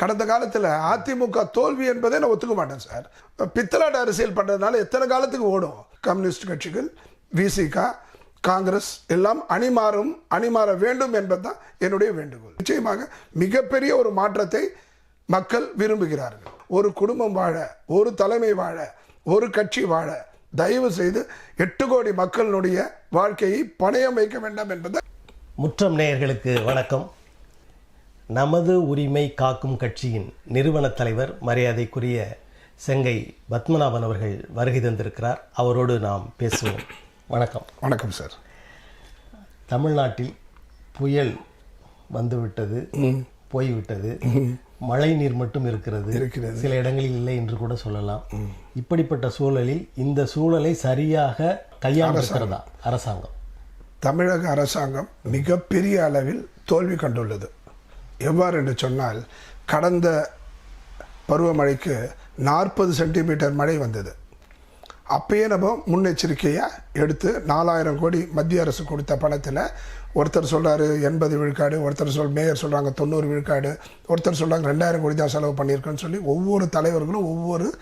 கடந்த காலத்தில் அதிமுக தோல்வி என்பதை நான் ஒத்துக்க மாட்டேன் சார். பித்தலாட்ட அரசியல் பண்ணுறதுனால எத்தனை காலத்துக்கு ஓடும்? கம்யூனிஸ்ட் கட்சிகள் விசிகா காங்கிரஸ் எல்லாம் அணிமாறும் அணிமாற வேண்டும் என்பதுதான் என்னுடைய வேண்டுகோள். நிச்சயமாக மிகப்பெரிய ஒரு மாற்றத்தை மக்கள் விரும்புகிறார்கள். ஒரு குடும்பம் வாழ ஒரு தலைமை வாழ ஒரு கட்சி வாழ தயவு செய்து எட்டு கோடி மக்களினுடைய வாழ்க்கையை பணயம் வைக்க வேண்டாம் என்பதை முற்றம் நேயர்களுக்கு வணக்கம். நமது உரிமை காக்கும் கட்சியின் நிறுவன தலைவர் மரியாதைக்குரிய செங்கை பத்மநாபன் அவர்கள் வருகை தந்திருக்கிறார். அவரோடு நாம் பேசுவோம். வணக்கம். வணக்கம் சார். தமிழ்நாட்டில் புயல் வந்துவிட்டது போய்விட்டது மழை நீர் மட்டும் இருக்கிறது இருக்கிறது. சில இடங்களில் இல்லை என்று கூட சொல்லலாம். இப்படிப்பட்ட சூழலில் இந்த சூழலை சரியாக கையாண்டிருக்கிறதா அரசாங்கம்? தமிழக அரசாங்கம் மிகப்பெரிய அளவில் தோல்வி கண்டுள்ளது. எவ்வாறு என்று சொன்னால் கடந்த பருவமழைக்கு நாற்பது சென்டிமீட்டர் மழை வந்தது. அப்பயே நம்ம முன்னெச்சரிக்கையாக எடுத்து நாலாயிரம் கோடி மத்திய அரசு கொடுத்த பணத்தில் ஒருத்தர் சொல்கிறாரு எண்பது விழுக்காடு ஒருத்தர் சொல் மேயர் சொல்கிறாங்க தொண்ணூறு விழுக்காடு ஒருத்தர் சொல்கிறாங்க ரெண்டாயிரம் கோடி தான் செலவு பண்ணியிருக்கேன்னு சொல்லி ஒவ்வொரு தலைவர்களும் ஒவ்வொரு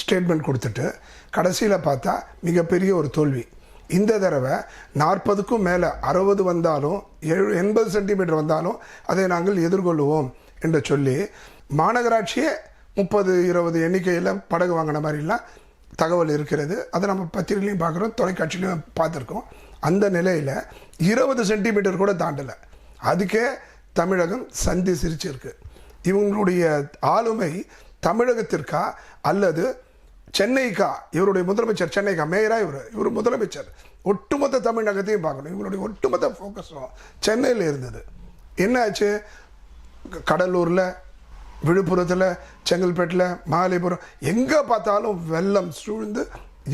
ஸ்டேட்மெண்ட் கொடுத்துட்டு கடைசியில் பார்த்தா மிகப்பெரிய ஒரு தோல்வி. இந்த தடவை நாற்பதுக்கும் மேலே அறுபது வந்தாலும் எழு எண்பது சென்டிமீட்டர் வந்தாலும் அதை நாங்கள் எதிர்கொள்ளுவோம் என்று சொல்லி மாநகராட்சியே முப்பது இருபது எண்ணிக்கையில் படகு வாங்கின மாதிரிலாம் தகவல் இருக்கிறது. அதை நம்ம பத்திரிகையிலையும் பார்க்குறோம் தொலைக்காட்சியிலையும் பார்த்துருக்கோம். அந்த நிலையில் இருபது சென்டிமீட்டர் கூட தாண்டலை. அதுக்கே தமிழகம் சந்தி சிரிச்சிருக்கு. இவங்களுடைய ஆளுமை தமிழகத்திற்கா அல்லது சென்னைக்கா இவருடைய முதலமைச்சர் சென்னைக்கா மேயரா இவர். இவர் முதலமைச்சர். ஒட்டுமொத்த தமிழகத்தையும் பார்க்கணும். இவருடைய ஒட்டுமொத்த ஃபோக்கஸும் சென்னையில் இருந்தது. என்ன ஆச்சு கடலூரில் விழுப்புரத்தில் செங்கல்பேட்டில் மாலைபுரம் எங்கே பார்த்தாலும் வெள்ளம் சூழ்ந்து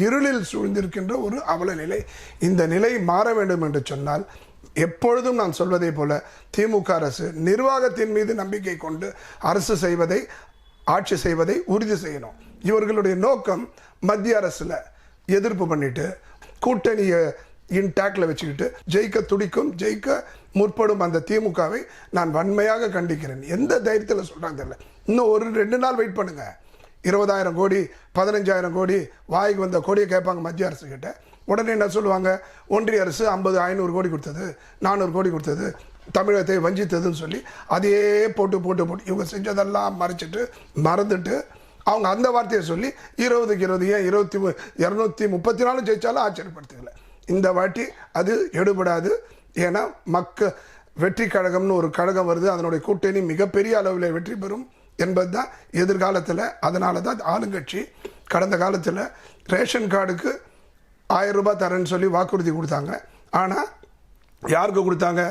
இருளில் சூழ்ந்திருக்கின்ற ஒரு அவல நிலை. இந்த நிலை மாற வேண்டும் என்று சொன்னால் எப்பொழுதும் நான் சொல்வதை போல திமுக அரசு நிர்வாகத்தின் மீது நம்பிக்கை கொண்டு அரசு செய்வதை ஆட்சி செய்வதை உறுதி செய்யணும். இவர்களுடைய நோக்கம் மத்திய அரசில் எதிர்ப்பு பண்ணிட்டு கூட்டணியை இன்டாக்டில் வச்சுக்கிட்டு ஜெயிக்க துடிக்கும் ஜெயிக்க முற்படும் அந்த திமுகவை நான் வன்மையாக கண்டிக்கிறேன். எந்த தைரியத்தில் சொல்கிறாங்க தெரியல. இன்னும் ஒரு ரெண்டு நாள் வெயிட் பண்ணுங்க. இருபதாயிரம் கோடி பதினஞ்சாயிரம் கோடி வாய்க்கு வந்த கோடியை கேட்பாங்க மத்திய அரசு கிட்ட. உடனே என்ன சொல்லுவாங்க? ஒன்றிய அரசு ஐம்பது ஐநூறு கோடி கொடுத்தது நானூறு கோடி கொடுத்தது தமிழகத்தை வஞ்சித்ததுன்னு சொல்லி அதையே போட்டு போட்டு போட்டு இவங்க செஞ்சதெல்லாம் மறைச்சிட்டு மறந்துட்டு அவங்க அந்த வார்த்தையை சொல்லி இருபதுக்கு இருபது ஏன் இருபத்தி இரநூத்தி முப்பத்தி நாலு ஜெயித்தாலும் ஆச்சரியப்படுத்துக்கல இந்த வாட்டி அது எடுபடாது. ஏன்னா மக்க வெற்றி கழகம்னு ஒரு கழகம் வருது. அதனுடைய கூட்டணி மிகப்பெரிய அளவில் வெற்றி பெறும் என்பது தான் எதிர்காலத்தில். அதனால தான் ஆளுங்கட்சி கடந்த காலத்தில் ரேஷன் கார்டுக்கு ஆயிரம் ரூபாய் தரேன்னு சொல்லி வாக்குறுதி கொடுத்தாங்க. ஆனால் யாருக்கு கொடுத்தாங்க?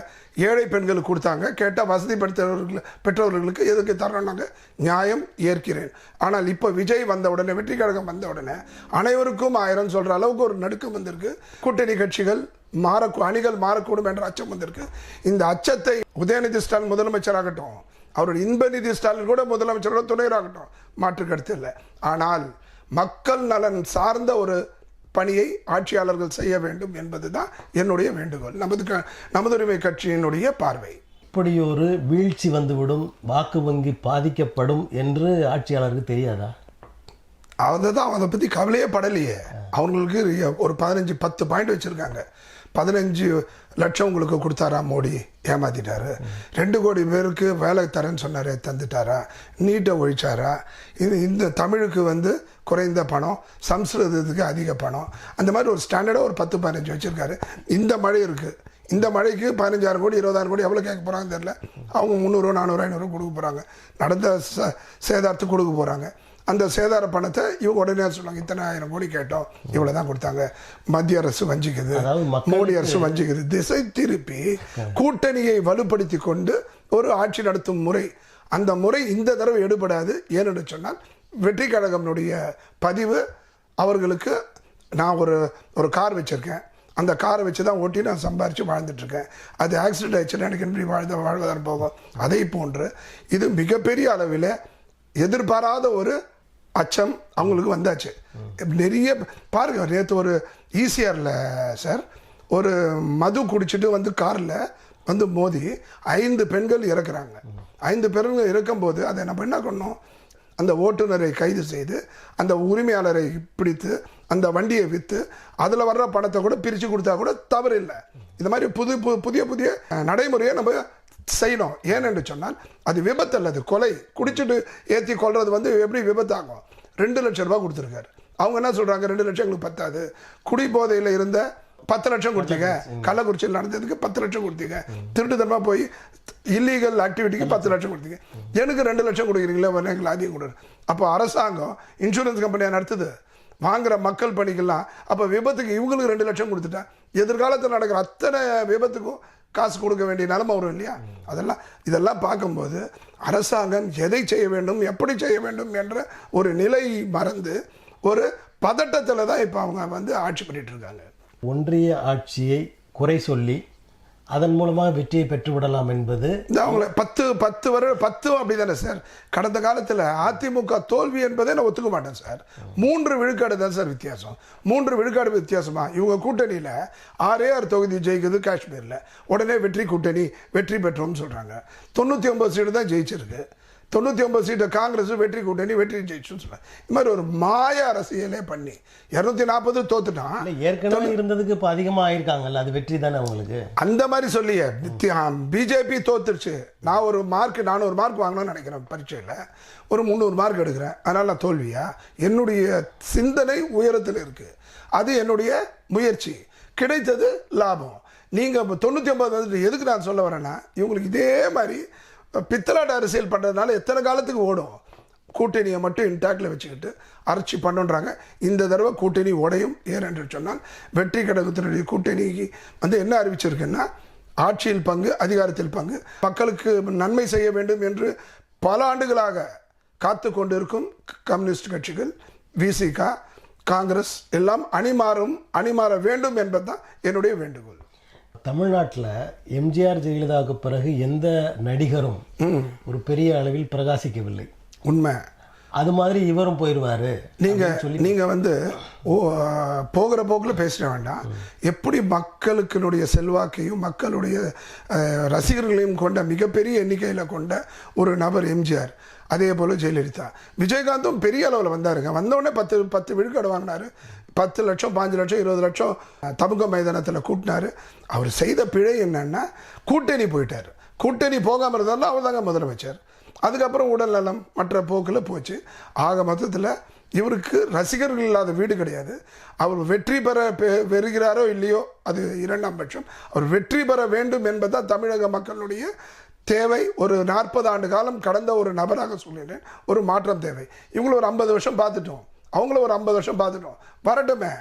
ஏழை பெண்களுக்கு கொடுத்தாங்க. கேட்டால் வசதி பெற்றவர்கள் பெற்றவர்களுக்கு எதுக்கு தரணும்னாங்க நியாயம் ஏற்கிறேன். ஆனால் இப்போ விஜய் வந்த உடனே வெற்றி கழகம் வந்த உடனே அனைவருக்கும் ஆயிரம் சொல்கிற அளவுக்கு ஒரு நடுக்கம் வந்திருக்கு. கூட்டணி கட்சிகள் மாற அணிகள் மாறக்கூடும் என்ற அச்சம் வந்திருக்கு. இந்த அச்சத்தை உதயநிதி ஸ்டாலின் முதலமைச்சராகட்டும் அவருடைய இன்ப நிதி ஸ்டாலின் கூட முதலமைச்சரோட துணையராகட்டும் மாற்று கருத்து இல்லை. ஆனால் மக்கள் நலன் சார்ந்த ஒரு பணியை ஆட்சியாளர்கள் செய்ய வேண்டும் என்பதுதான் என்னுடைய வேண்டுகோள். நமது க- நமது உரிமை கட்சியினுடைய பார்வை. இப்படி ஒரு வீழ்ச்சி வந்துவிடும் வாக்கு வங்கி பாதிக்கப்படும் என்று ஆட்சியாளருக்கு தெரியாதா? அதுதான் அதை பற்றி கவலையே படலையே. அவங்களுக்கு ஒரு பதினஞ்சு பத்து பாயிண்ட் வச்சுருக்காங்க. பதினஞ்சு லட்சம் உங்களுக்கு கொடுத்தாரா மோடி? ஏமாத்திட்டாரு. ரெண்டு கோடி பேருக்கு வேலை தரேன்னு சொன்னாரே தந்துட்டாரா? நீட்டை ஒழிச்சாரா? இது இந்த தமிழுக்கு வந்து குறைந்த பணம் சம்ஸ்கிருதத்துக்கு அதிக பணம். அந்த மாதிரி ஒரு ஸ்டாண்டர்டாக ஒரு பத்து பதினஞ்சு வச்சுருக்காரு. இந்த மழை இருக்குது இந்த மழைக்கு பதினஞ்சாயிரம் கோடி இருபதாயிரம் கோடி எவ்வளோ கேட்க போகிறாங்கன்னு தெரியல. அவங்க முந்நூறு நானூறு ஐநூறு கொடுக்க போகிறாங்க நடந்த ச சேதாரத்துக்கு கொடுக்க போகிறாங்க அந்த சேதார பணத்தை இவங்க உடனே சொல்லுவாங்க இத்தனை ஆயிரம் கோடி கேட்டோம் இவ்வளோ தான் கொடுத்தாங்க. மத்திய அரசு வஞ்சிக்குது. மோடி அரசு வஞ்சிக்குது. திசை திருப்பி கூட்டணியை வலுப்படுத்தி கொண்டு ஒரு ஆட்சி நடத்தும் முறை. அந்த முறை இந்த தடவை எடுபடாது. ஏனென்று சொன்னால் வெற்றி கழகம்னுடைய பதிவு அவர்களுக்கு நான் ஒரு ஒரு கார் வச்சுருக்கேன். அந்த காரை வச்சு தான் ஓட்டி நான் சம்பாரித்து வாழ்ந்துட்டுருக்கேன். அது ஆக்சிடென்ட் ஆயிடுச்சுன்னா எனக்கு எப்படி வாழ்ந்த வாழ்வதான் போகும்? அதை போன்று இது மிகப்பெரிய அளவில் எதிர்பாராத ஒரு அச்சம் அவங்களுக்கு வந்தாச்சு. நிறைய பாருங்க நேற்று ஒரு ஈசிஆரில் சார் ஒரு மது குடிச்சிட்டு வந்து காரில் வந்து மோதி ஐந்து பெண்கள் இறக்குறாங்க. ஐந்து பெண்கள் இறக்கும்போது அதை நம்ம என்ன பண்ணோம்? அந்த ஓட்டுநரை கைது செய்து அந்த உரிமையாளரை பிடித்து அந்த வண்டியை விற்று அதில் வர்ற பணத்தை கூட பிரித்து கொடுத்தா கூட தவறு இல்லை இந்த மாதிரி புது புதிய புதிய நடைமுறையை நம்ம செய்யணும். ஏனென்று சொன்னால் அது விபத்து அல்லது கொலை. குடிச்சிட்டு ஏற்றி கொள்றது வந்து எப்படி விபத்தாகும்? ரெண்டு லட்சம் ரூபாய் கொடுத்துருக்காரு. அவங்க என்ன சொல்றாங்க? ரெண்டு லட்சம் எங்களுக்கு பத்தாது. குடி போதையில் இருந்த பத்து லட்சம் கொடுத்தீங்க. கள்ளக்குறிச்சியில் நடந்ததுக்கு பத்து லட்சம் கொடுத்தீங்க. திருட்டுத்தனமா போய் இல்லீகல் ஆக்டிவிட்டிக்கு பத்து லட்சம் கொடுத்தீங்க. எனக்கு ரெண்டு லட்சம் கொடுக்குறீங்களா எங்களுக்கு அதிகம் கொடு. அப்போ அரசாங்கம் இன்சூரன்ஸ் கம்பெனியாக நடத்துது. வாங்குற மக்கள் பணிக்கெல்லாம் அப்போ விபத்துக்கு இவங்களுக்கு ரெண்டு லட்சம் கொடுத்துட்டா. எதிர்காலத்தில் நடக்கிற அத்தனை விபத்துக்கும் காசு கொடுக்க வேண்டிய நிலைமை வரும் இல்லையா? அதெல்லாம் இதெல்லாம் பார்க்கும்போது அரசாங்கம் எதை செய்ய வேண்டும் எப்படி செய்ய வேண்டும் என்ற ஒரு நிலை மறந்து ஒரு பதட்டத்தில் தான் இப்போ அவங்க வந்து ஆட்சி பண்ணிட்டு இருக்காங்க. ஒன்றிய ஆட்சியை குறை சொல்லி அதன் மூலமாக வெற்றியை பெற்றுவிடலாம் என்பது இந்த அவங்கள பத்து பத்து வரை பத்து அப்படிதானே சார்? கடந்த காலத்தில் அதிமுக தோல்வி என்பதை நான் ஒத்துக்க மாட்டேன் சார். மூன்று விழுக்காடு தான் சார் வித்தியாசம். மூன்று விழுக்காடு வித்தியாசமா? இவங்க கூட்டணியில் ஆறே ஆறு தொகுதி ஜெயிக்குது காஷ்மீரில். உடனே வெற்றி கூட்டணி வெற்றி பெற்றோம்னு சொல்கிறாங்க தொண்ணூற்றி ஒன்பது சீடு தான் ஜெயிச்சிருக்கு. தொண்ணூற்றி ஒன்பது சீட்டு காங்கிரஸ் வெற்றி கூட்டணி வெற்றி ஜெயிச்சுன்னு சொல்கிறாங்க இது மாதிரி ஒரு மாய அரசியலே பண்ணி இரநூத்தி நாற்பது தோத்துட்டான் ஏற்கனவே இருந்ததுக்கு இப்போ அதிகமாக ஆயிருக்காங்கல்ல அது வெற்றி தானே அவங்களுக்கு அந்த மாதிரி சொல்லியே பிஜேபி தோத்துருச்சு. நான் ஒரு மார்க் நானூறு மார்க் வாங்கணும்னு நினைக்கிறேன் பரீட்சையில். ஒரு முந்நூறு மார்க் எடுக்கிறேன். அதனால் நான் தோல்வியா? என்னுடைய சிந்தனை உயரத்தில் இருக்குது அது என்னுடைய முயற்சி. கிடைத்தது லாபம். நீங்கள் இப்போ தொண்ணூற்றி ஒன்பது வந்துட்டு எதுக்கு நான் சொல்ல வரேன்னா இவங்களுக்கு இதே மாதிரி பித்தலாட்ட அரசியல் பண்ணுறதுனால எத்தனை காலத்துக்கு ஓடும்? கூட்டணியை மட்டும் இன்டாக்டில் வச்சுக்கிட்டு அரைச்சி பண்ணுன்றாங்க. இந்த தடவை கூட்டணி உடையும் ஏனென்று சொன்னால் வெற்றி கழகத்தினுடைய கூட்டணிக்கு வந்து என்ன அறிவிச்சிருக்குன்னா ஆட்சியில் பங்கு அதிகாரத்தில் பங்கு. மக்களுக்கு நன்மை செய்ய வேண்டும் என்று பல ஆண்டுகளாக காத்து கொண்டிருக்கும் கம்யூனிஸ்ட் கட்சிகள் விசிகா காங்கிரஸ் எல்லாம் அணிமாறும் அணிமாற வேண்டும் என்பதுதான் என்னுடைய வேண்டுகோள். தமிழ்நாட்டில் எம்ஜிஆர் ஜெயலலிதாவுக்கு பிறகு எந்த நடிகரும் ஒரு பெரிய அளவில் பிரகாசிக்கவில்லை. உண்மை. அது மாதிரி இவரும் போயிடுவாரு நீங்க நீங்க வந்து ஓ போகிற போக்கில் பேசிட வேண்டாம். எப்படி மக்களுக்கினுடைய செல்வாக்கையும் மக்களுடைய ரசிகர்களையும் கொண்ட மிகப்பெரிய எண்ணிக்கையில் கொண்ட ஒரு நபர் எம்ஜிஆர். அதே போல் ஜெயலலிதா. விஜயகாந்தும் பெரிய அளவில் வந்தாருங்க. வந்தவுடனே பத்து பத்து விழுக்காடு வாங்கினார். பத்து லட்சம் பாஞ்சு லட்சம் இருபது லட்சம் தமுக மைதானத்தில் கூட்டினாரு. அவர் செய்த பிழை என்னன்னா கூட்டணி போயிட்டார். கூட்டணி போகாமல் இருந்தாலும் அவர் தாங்க முதலமைச்சர். அதுக்கப்புறம் உடல் நலம் மற்ற போக்கில் போச்சு. ஆக மொத்தத்தில் இவருக்கு ரசிகர்கள் இல்லாத வீடு கிடையாது. அவர் வெற்றி பெற பெ- பெறுகிறாரோ இல்லையோ அது இரண்டாம் பட்சம். அவர் வெற்றி பெற வேண்டும் என்பதுதான் தமிழக மக்களுடைய தேவை. ஒரு நாற்பது ஆண்டு காலம் கடந்த ஒரு நபராக சொல்லிட்டேன் ஒரு மாற்றம் தேவை. இவங்கள ஒரு ஐம்பது வருஷம் பார்த்துட்டோம். அவங்கள ஒரு ஐம்பது வருஷம் பார்த்துட்டோம். வரட்டுமே.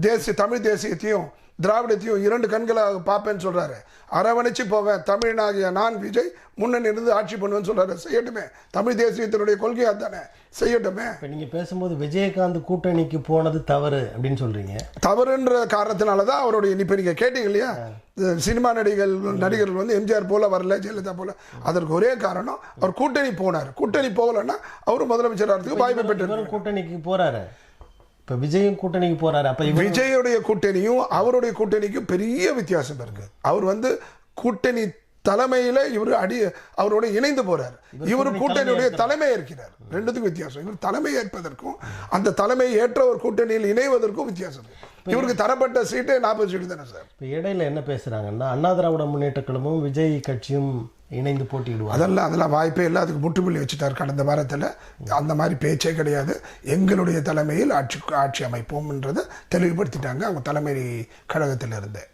தேசிய தமிழ் தேசியத்தையும் திராவிடத்தையும் இரண்டு கண்களாக பார்ப்பேன்னு சொல்றாரு. அரவணைச்சு போவேன். தமிழனாகிய நான் விஜய் முன்னணி இருந்து ஆட்சி பண்ணுவேன்னு சொல்றாரு. செய்யட்டுமே. தமிழ் தேசியத்தினுடைய கொள்கை அதானே? செய்யட்டுமே. இப்போ நீங்கள் பேசும்போது விஜயகாந்த் கூட்டணிக்கு போனது தவறு அப்படின்னு சொல்றீங்க. தவறுன்ற காரணத்தினால தான் அவருடைய இப்போ நீங்கள் கேட்டீங்க இல்லையா? சினிமா நடிகர்கள் நடிகர்கள் வந்து எம்ஜிஆர் போல வரல ஜெயலலிதா போல. அதற்கு ஒரே காரணம் அவர் கூட்டணி போனார். கூட்டணி போகலைன்னா அவரும் முதலமைச்சர் ஆகிறதுக்கு வாய்ப்பு பெற்று இவரும் கூட்டணிக்கு போறாரு. இப்போ விஜயும் கூட்டணிக்கு போறாரு. அப்போ விஜயுடைய கூட்டணியும் அவருடைய கூட்டணிக்கும் பெரிய வித்தியாசம் இருக்கு. அவர் வந்து கூட்டணி தலைமையில இவர் அடி அவரோட இணைந்து போறார். இவர் கூட்டணியுடைய தலைமை ஏற்கிறார். ரெண்டுத்துக்கும் வித்தியாசம். இவர் தலைமை ஏற்பதற்கும் அந்த தலைமை ஏற்ற ஒரு கூட்டணியில் இணைவதற்கும் வித்தியாசம். இவருக்கு தரப்பட்ட சீட்டே நாற்பது சீட்டு தானே சார்? இப்போ இடையில என்ன பேசுறாங்கன்னா அண்ணா திராவிட முன்னேற்ற கழகமும் விஜய் கட்சியும் இணைந்து போட்டியிடுவாங்க. அதெல்லாம் அதெல்லாம் வாய்ப்பே இல்லை. அதுக்கு முற்றுப்புள்ளி வச்சுட்டார் கடந்த வாரத்தில். அந்த மாதிரி பேச்சே கிடையாது. எங்களுடைய தலைமையில் ஆட்சி ஆட்சி அமைப்போம்ன்றதை தெளிவுபடுத்திட்டாங்க அவங்க தலைமை கழகத்தில் இருந்து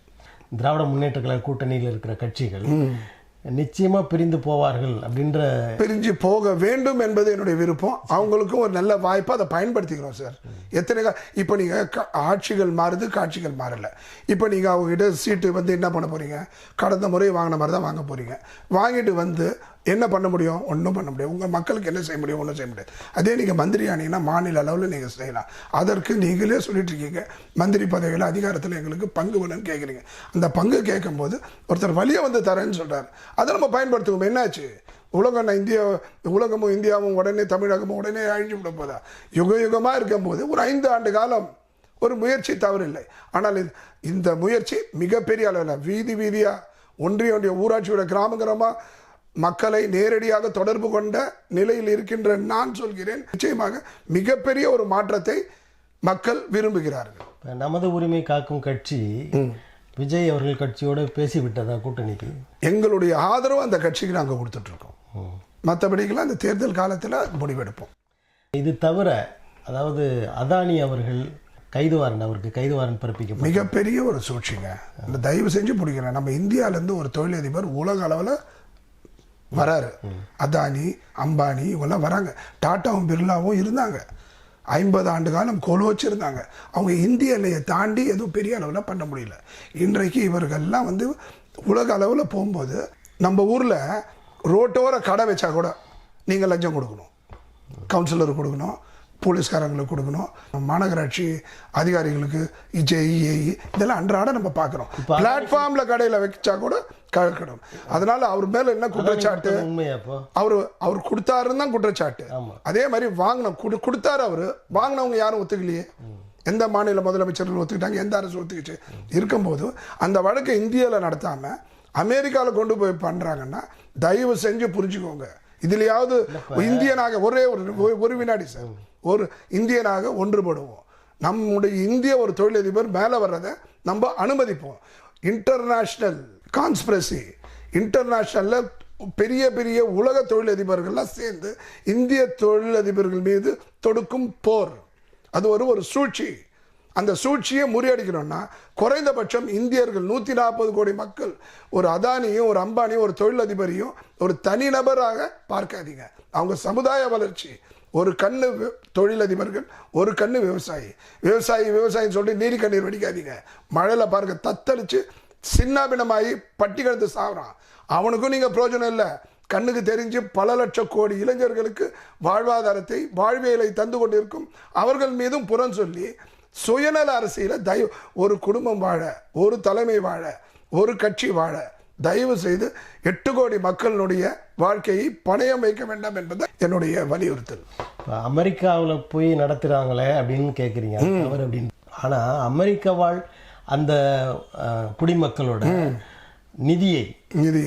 திராவிட முன்னேற்ற கழக கூட்டணியில் இருக்கிற கட்சிகள் நிச்சயமா பிரிந்து போவார்கள் அப்படின்ற பிரிஞ்சு போக வேண்டும் என்பது என்னுடைய விருப்பம். அவங்களுக்கும் ஒரு நல்ல வாய்ப்பை அதை பயன்படுத்திக்கிறோம் சார். எத்தனை இப்போ நீங்கள் ஆட்சிகள் மாறுது காட்சிகள் மாறல. இப்போ நீங்கள் அவங்ககிட்ட சீட்டு வந்து என்ன பண்ண போகிறீங்க கடந்த முறை வாங்கின மாதிரி தான் வாங்க போகிறீங்க வாங்கிட்டு வந்து என்ன பண்ண முடியும்? ஒன்றும் பண்ண முடியும் உங்கள் மக்களுக்கு என்ன செய்ய முடியும்? ஒன்றும் செய்ய முடியாது. அதே நீங்கள் மந்திரி ஆனீங்கன்னா மாநில அளவில் நீங்கள் செய்யலாம். அதற்கு நீங்களே சொல்லிட்டு இருக்கீங்க. மந்திரி பதவியில் அதிகாரத்தில் எங்களுக்கு பங்கு வேணும்னு கேட்குறீங்க அந்த பங்கு கேட்கும்போது ஒருத்தர் வழியை வந்து தரேன்னு சொல்கிறார் அதை நம்ம பயன்படுத்துவோம். என்னாச்சு? உலகம் இந்தியா உலகமும் இந்தியாவும் உடனே தமிழகமும் உடனே அழிஞ்சு விட போதா? யுக யுகமாக இருக்கும்போது ஒரு ஐந்து ஆண்டு காலம் ஒரு முயற்சி தவறில்லை. ஆனால் இந்த முயற்சி மிகப்பெரிய அளவில் வீதி வீதியாக ஒன்றிய ஒன்றிய ஊராட்சியோட கிராம கிராமமாக மக்களை நேரடியாக தொடர்பு கொண்ட நிலையில் இருக்கின்ற நான் சொல்கிறேன் நிச்சயமாக மிகப்பெரிய ஒரு மாற்றத்தை மக்கள் விரும்புகிறார்கள். நமது உரிமை காக்கும் கட்சி விஜய் அவர்கள் கட்சியோட பேசி விட்டதா கூட்டணிக்கு? எங்களுடைய ஆதரவு அந்த கட்சிக்கு நாங்கள் கொடுத்துட்ருக்கோம். மற்றபடிக்கெல்லாம் அந்த தேர்தல் காலத்தில் முடிவெடுப்போம். இது தவிர அதாவது அதானி அவர்கள் கைது வாரண்ட் அவருக்கு கைது வாரண்ட் பிறப்பிக்கப்பட்ட மிகப்பெரிய ஒரு சூழ்ச்சிங்க. இந்த தயவு செஞ்சு பிடிக்கிறேன் நம்ம இந்தியாவிலேருந்து ஒரு தொழிலதிபர் உலக அளவில் வராரு. அதானி அம்பானி இவங்கெல்லாம் வராங்க. டாட்டாவும் பிர்லாவும் இருந்தாங்க. ஐம்பது ஆண்டு காலம் கொலோச்சிருந்தாங்க அவங்க இந்திய எல்லையை தாண்டி எதுவும் பெரிய அளவில் பண்ண முடியல. இன்றைக்கு இவர்கள்லாம் வந்து உலக அளவில் போகும்போது நம்ம ஊரில் ரோட்டோர கடை வச்சா கூட நீங்கள் லஞ்சம் கொடுக்கணும். கவுன்சிலர் கொடுக்கணும். போலீஸ்காரங்களுக்கு கொடுக்கணும். மாநகராட்சி அதிகாரிகளுக்கு ஜேஇஏஇ இதெல்லாம் அன்றாட நம்ம பார்க்குறோம். பிளாட்ஃபார்ம்ல கடையில் வச்சா கூட கழக்கணும் அதனால அவர் மேல என்ன குற்றச்சாட்டு? அவர் அவர் கொடுத்தாருன்னு தான் குற்றச்சாட்டு. அதே மாதிரி வாங்கின கொடு கொடுத்தாரு அவரு. வாங்கினவங்க யாரும் ஒத்துக்கலையே. எந்த மாநில முதலமைச்சர்கள் ஒத்துக்கிட்டாங்க எந்த அரசு ஒத்துக்கிச்சு? இருக்கும்போது அந்த வழக்கை இந்தியாவில் நடத்தாம அமெரிக்காவில் கொண்டு போய் பண்றாங்கன்னா தயவு செஞ்சு புரிஞ்சுக்கோங்க. இதுலயாவது இந்தியனாக ஒரு ஒரு- ஒரு வினாடி சார். ஒரு இந்தியனாக ஒன்றுபடுவோம். நம்முடைய இந்திய ஒரு தொழிலதிபர் மேலே வர்றதை நம்ம அனுமதிப்போம். இன்டர்நேஷ்னல் கான்ஸ்பிரசி இன்டர்நேஷ்னலில் பெரிய பெரிய உலக தொழிலதிபர்கள்லாம் சேர்ந்து இந்திய தொழிலதிபர்கள் மீது தொடுக்கும் போர். அது ஒரு ஒரு சூழ்ச்சி. அந்த சூழ்ச்சியை முறியடிக்கணும்னா குறைந்தபட்சம் இந்தியர்கள் நூற்றி நாற்பது கோடி மக்கள் ஒரு அதானியும் ஒரு அம்பானியும் ஒரு தொழிலதிபரையும் ஒரு தனிநபராக பார்க்காதீங்க. அவங்க சமுதாய வளர்ச்சி. ஒரு கண்ணு தொழிலதிபர்கள் ஒரு கண்ணு விவசாயி. விவசாயி விவசாயின்னு சொல்லி நீரி கண்ணீர் வடிக்காதீங்க. மழையில் பாருங்க தத்தளிச்சு சின்னாபினமாகி பட்டி கிடந்து சாகுறான் அவனுக்கும் நீங்கள் பிரயோஜனம் இல்லை. கண்ணுக்கு தெரிஞ்சு பல லட்சம் கோடி இளைஞர்களுக்கு வாழ்வாதாரத்தை வாழ்வியலை தந்து கொண்டிருக்கும் அவர்கள் மீதும் புறம் சொல்லி சுயநல அரசியல தயவு ஒரு குடும்பம் வாழ ஒரு தலைமை வாழ ஒரு கட்சி வாழ தயவு செய்து எட்டு கோடி மக்களுடைய வாழ்க்கையை பணயம் வைக்க வேண்டாம் என்பது என்னுடைய வலியுறுத்தல். அமெரிக்காவில் போய் நடத்துகிறாங்களே அப்படின்னு கேட்குறீங்க தவறு அப்படின்னு. ஆனால் அமெரிக்க வாழ் அந்த குடிமக்களோட நிதியை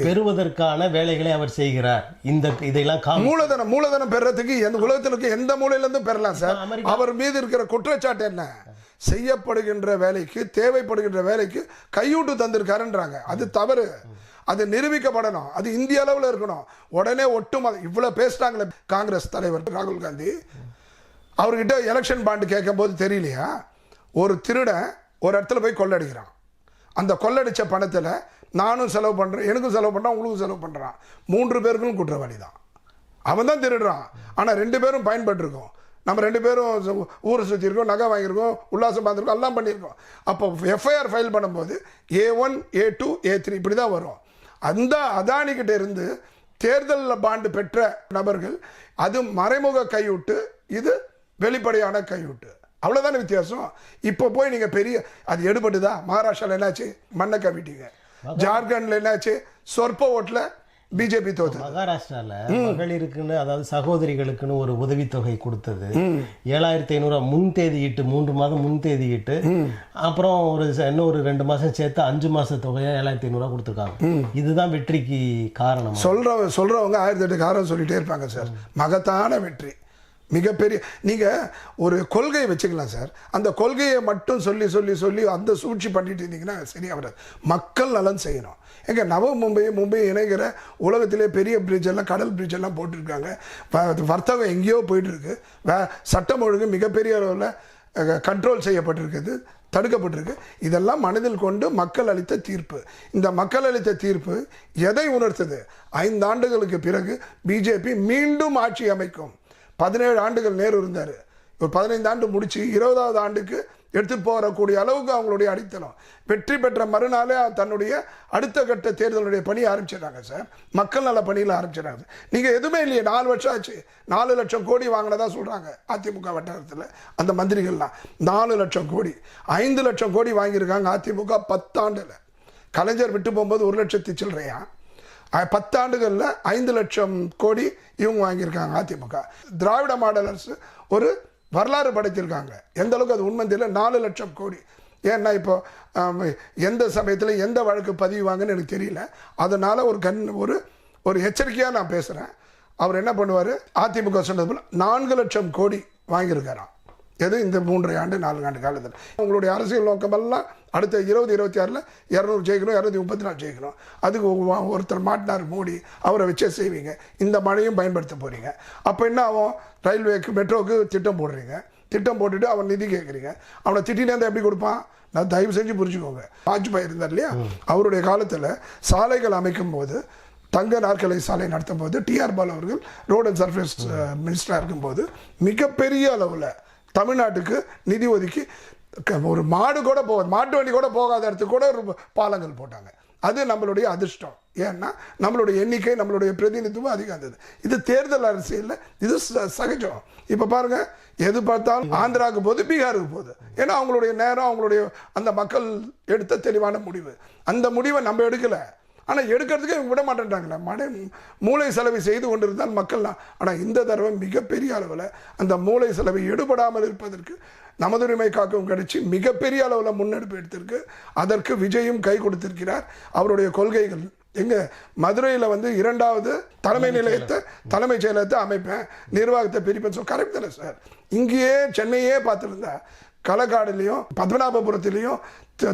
பெறுவதற்கான வேலைகளை அவர் செய்கிறார். இந்த இதையெல்லாம் காம மூலதனம் மூலதனம் பெறறதுக்கு எந்த உலகத்தில் இருக்க எந்த மூலையில இருந்து பெறலாம் சார். அவர் மீது இருக்கிற குற்றச்சாட்டு என்ன? செய்யப்படுகின்ற வேலைக்கு தேவைப்படுகின்ற வேலைக்கு கையூட்டு தந்திருக்காருன்றாங்க. அது தவறு. அது நிரூபிக்கப்படணும். அது இந்திய அளவில் இருக்கணும். உடனே ஒட்டுமொத்த இவ்வளோ பேசுகிறாங்களே காங்கிரஸ் தலைவர் ராகுல் காந்தி. அவர்கிட்ட எலெக்ஷன் பாண்டு கேட்கும்போது தெரியலையா? ஒரு திருடன் ஒரு இடத்துல போய் கொள்ளடிக்கிறான். அந்த கொள்ளடிச்ச பணத்தில் நானும் செலவு பண்ணுறேன் எனக்கும் செலவு பண்ணுறான் உங்களுக்கும் செலவு பண்ணுறான் மூன்று பேருக்கும் குற்றவாளி தான். அவன் தான் திருடுறான். ஆனால் ரெண்டு பேரும் பயன்பட்டுருக்கோம் நம்ம ரெண்டு பேரும் ஊரை சுற்றிருக்கோம் நகை வாங்கியிருக்கோம் உல்லாசம் பார்த்துருக்கோம் எல்லாம் பண்ணியிருக்கோம். அப்போ எஃப்ஐஆர் ஃபைல் பண்ணும்போது A one A two A three இப்படி தான் வரும். அந்த அதானிக்கிட்ட இருந்து தேர்தலில் பாண்டு பெற்ற நபர்கள் அது மறைமுக கையூட்டு இது வெளிப்படையான கையூட்டு. அவ்வளோதானே வித்தியாசம்? இப்போ போய் நீங்கள் பெரிய அது எடுபட்டுதா? மகாராஷ்டிராவில் என்னாச்சு? மண்ணை கவிட்டீங்க. ஜார்க்கண்டில் என்னாச்சு? சொற்ப ஓட்டில் பிஜேபி தோத்து. மகாராஷ்டிரால மகளிருக்குன்னு அதாவது சகோதரிகளுக்குன்னு ஒரு உதவித்தொகை கொடுத்தது. ஏழாயிரத்தி ஐநூறுரூவா முன் தேதியிட்டு மூன்று மாதம் முன் தேதியிட்டு அப்புறம் ஒரு இன்னும் ஒரு ரெண்டு மாசம் சேர்த்து அஞ்சு மாச தொகையை ஏழாயிரத்தி ஐநூறுரூவா கொடுத்துருக்காங்க. இதுதான் வெற்றிக்கு காரணம்? சொல்ற சொல்றவங்க ஆயிரத்தி எட்டு காரணம் சொல்லிட்டே இருப்பாங்க சார். மகத்தான வெற்றி. மிகப்பெரிய நீங்கள் ஒரு கொள்கை வச்சுக்கலாம் சார். அந்த கொள்கையை மட்டும் சொல்லி சொல்லி சொல்லி அந்த சூழ்ச்சி பண்ணிட்டு இருந்தீங்கன்னா சரியாக வராது மக்கள் நலன் செய்யணும். எங்க நவ மும்பை மும்பை இணைகிற உலகத்திலே பெரிய பிரிட்ஜ் எல்லாம் கடல் பிரிட்ஜ் எல்லாம் போட்டிருக்காங்க. வர்த்தகம் எங்கேயோ போயிட்டுருக்கு. வே- சட்டம் ஒழுங்கு மிகப்பெரிய அளவில் கண்ட்ரோல் செய்யப்பட்டிருக்குது தடுக்கப்பட்டிருக்கு. இதெல்லாம் மனதில் கொண்டு மக்கள் அளித்த தீர்ப்பு. இந்த மக்கள் அளித்த தீர்ப்பு எதை உணர்த்தது? ஐந்தாண்டுகளுக்கு பிறகு பிஜேபி மீண்டும் ஆட்சி அமைக்கும். பதினேழு ஆண்டுகள் நேரு இருந்தார். ஒரு பதினைந்து ஆண்டு முடிச்சு இருபதாவது ஆண்டுக்கு எடுத்து போகக்கூடிய அளவுக்கு அவங்களுடைய அடித்தளம். வெற்றி பெற்ற மறுநாளே தன்னுடைய அடுத்த கட்ட தேர்தலுடைய பணி ஆரம்பிச்சிடுறாங்க சார். மக்கள் நல பணியில் ஆரம்பிச்சிடுறாங்க. நீங்கள் எதுவுமே இல்லையே நாலு வருஷம் ஆச்சு. நாலு லட்சம் கோடி வாங்கினதா சொல்கிறாங்க அதிமுக வட்டாரத்தில் அந்த மந்திரிகள்லாம். நாலு லட்சம் கோடி. ஐந்து லட்சம் கோடி வாங்கியிருக்காங்க அதிமுக பத்தாண்டில். கலைஞர் விட்டு போகும்போது ஒரு லட்சத்தி சில்லறையா? பத்தாண்டுகளில் ஐந்து லட்சம் கோடி இவங்க வாங்கியிருக்காங்க அதிமுக. திராவிட மாடல் அரசு ஒரு வரலாறு படைத்திருக்காங்க எந்த அளவுக்கு அது உண்மை தெரியல. நாலு லட்சம் கோடி. ஏன்னா இப்போ எந்த சமயத்தில் எந்த வழக்கு பதிவாங்கன்னு எனக்கு தெரியல. அதனால் ஒரு கண் ஒரு ஒரு எச்சரிக்கையாக நான் பேசுகிறேன் அவர் என்ன பண்ணுவார்? அதிமுக சொன்னது போல் நான்கு லட்சம் கோடி வாங்கியிருக்காராம். எது? இந்த மூன்றரை ஆண்டு நான்கு ஆண்டு காலத்தில். உங்களுடைய அரசியல் நோக்கமெல்லாம் அடுத்த இருபது இருபத்தி ஆறில் இரநூறு ஜெயிக்கணும் இரநூத்தி முப்பத்தி நாலு ஜெயிக்கணும். அதுக்கு ஒருத்தர் மாட்டினார் மோடி அவரை வச்சே செய்வீங்க. இந்த மழையும் பயன்படுத்த போகிறீங்க அப்போ என்ன ஆகும்? ரயில்வேக்கு மெட்ரோவுக்கு திட்டம் போடுறீங்க. திட்டம் போட்டுட்டு அவன் நிதி கேட்குறீங்க. அவனை திட்டினா எப்படி கொடுப்பான்? நான் தயவு செஞ்சு புரிஞ்சுக்கோங்க. வாஜ்பாய் இருந்தார் இல்லையா? அவருடைய காலத்தில் சாலைகள் அமைக்கும் போது தங்க நாற்கலை சாலை நடத்தும் போது டிஆர் பாலு அவர்கள் ரோட் அண்ட் சர்ஃபேஸ் மினிஸ்டராக இருக்கும்போது மிகப்பெரிய அளவில் தமிழ்நாட்டுக்கு நிதி ஒதுக்கி ஒரு மாடு கூட போகாது மாட்டு வண்டி கூட போகாத இடத்துக்கு கூட ஒரு பாலங்கள் போட்டாங்க. அது நம்மளுடைய அதிர்ஷ்டம். ஏன்னா நம்மளுடைய எண்ணிக்கை நம்மளுடைய பிரதிநிதித்துவம் அதிகம் இருந்தது. இது தேர்தல் அரசியலில் இது ச- சகஜம். இப்போ பாருங்க எது பார்த்தாலும் ஆந்திராவுக்கு போகுது பீகாருக்கு போகுது. ஏன்னா அவங்களுடைய நேரம் அவங்களுடைய அந்த மக்கள் எடுத்த தெளிவான முடிவு. அந்த முடிவை நம்ம எடுக்கலை. ஆனால் எடுக்கிறதுக்கே இவங்க விட மாட்டேன்றாங்களே. மடை மூளை செலவை செய்து கொண்டிருந்தால் மக்கள்லாம் ஆனால் இந்த தடவை மிகப்பெரிய அளவில் அந்த மூளை செலவை எடுபடாமல் இருப்பதற்கு நமது உரிமை காக்கும் கட்சி மிகப்பெரிய அளவில் முன்னெடுப்பு எடுத்திருக்கு. அதற்கு விஜயும் கை கொடுத்திருக்கிறார். அவருடைய கொள்கைகள் எங்க மதுரையில் வந்து இரண்டாவது தலைமை நிலையத்தை தலைமைச் செயலகத்தை அமைப்பேன் நிர்வாகத்தை பிரிப்பேன் சொல்லி கரெக்ட் தானே சார்? இங்கேயே சென்னையே பார்த்துருந்தா களக்காடுலேயும் பத்மநாபபுரத்துலேயும்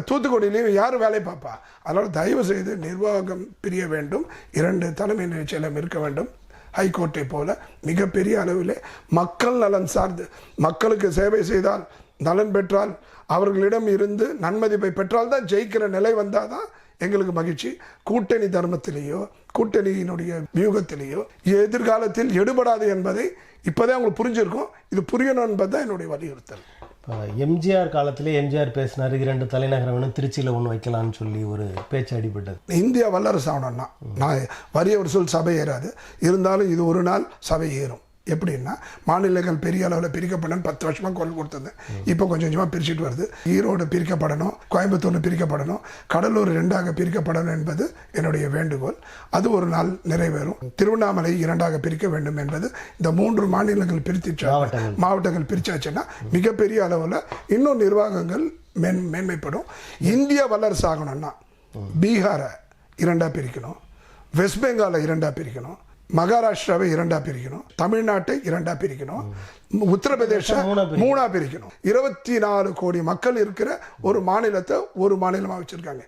தூத்துக்குடியிலையும் யார் வேலை பார்ப்பா? அதனால் தயவு செய்து நிர்வாகம் பிரிய வேண்டும். இரண்டு தலைமை நிலையச் செயலம் இருக்க வேண்டும். ஹைகோர்ட்டை போல மிகப்பெரிய அளவில் மக்கள் நலன் சார்ந்து மக்களுக்கு சேவை செய்தால் நலன் பெற்றால் அவர்களிடம் இருந்து நன்மதிப்பை பெற்றால் தான் ஜெயிக்கிற நிலை வந்தால் தான் எங்களுக்கு மகிழ்ச்சி. கூட்டணி தர்மத்திலேயோ கூட்டணியினுடைய வியூகத்திலேயோ எதிர்காலத்தில் எடுபடாது என்பதை இப்போதான் அவங்களுக்கு புரிஞ்சிருக்கும். இது புரியணும் என்பது தான் என்னுடைய வலியுறுத்தல். இப்போ எம்ஜிஆர் காலத்திலே எம்ஜிஆர் பேசினார் இரண்டு தலைநகரம் வேணும் திருச்சியில் ஒன்று வைக்கலான்னு சொல்லி ஒரு பேச்சு அடிபட்டது. இந்தியா வல்லரசு ஆகணும்னா நான் வரிய சொல் சபை ஏறாது. இருந்தாலும் இது ஒரு நாள் சபை ஏறும். எப்படின்னா மாநிலங்கள் பெரிய அளவில் பிரிக்கப்படணும் பத்து வருஷமாக குரல் கொடுத்தது. இப்போ கொஞ்சம் கொஞ்சமாக பிரிச்சுட்டு வருது. ஈரோடு பிரிக்கப்படணும் கோயம்புத்தூர் பிரிக்கப்படணும் கடலூர் ரெண்டாக பிரிக்கப்படணும் என்பது என்னுடைய வேண்டுகோள். அது ஒரு நாள் நிறைவேறும். திருவண்ணாமலை இரண்டாக பிரிக்க வேண்டும் என்பது இந்த மூன்று மாநிலங்கள் பிரித்து மாவட்டங்கள். பிரிச்சாச்சுன்னா மிகப்பெரிய அளவில் இன்னும் நிர்வாகங்கள் மேன் மேன்மைப்படும். இந்திய வல்லரசு ஆகணும்னா பீகாரை இரண்டா பிரிக்கணும். வெஸ்ட் பெங்காலை இரண்டா பிரிக்கணும். மகாராஷ்டிராவை இரண்டா பிரிக்கணும். தமிழ்நாட்டை இரண்டா பிரிக்கணும். உத்தரப்பிரதேச மூணா பிரிக்கணும். இருபத்தி நாலு கோடி மக்கள் இருக்கிற ஒரு மாநிலத்தை ஒரு மாநிலமா வச்சிருக்காங்க.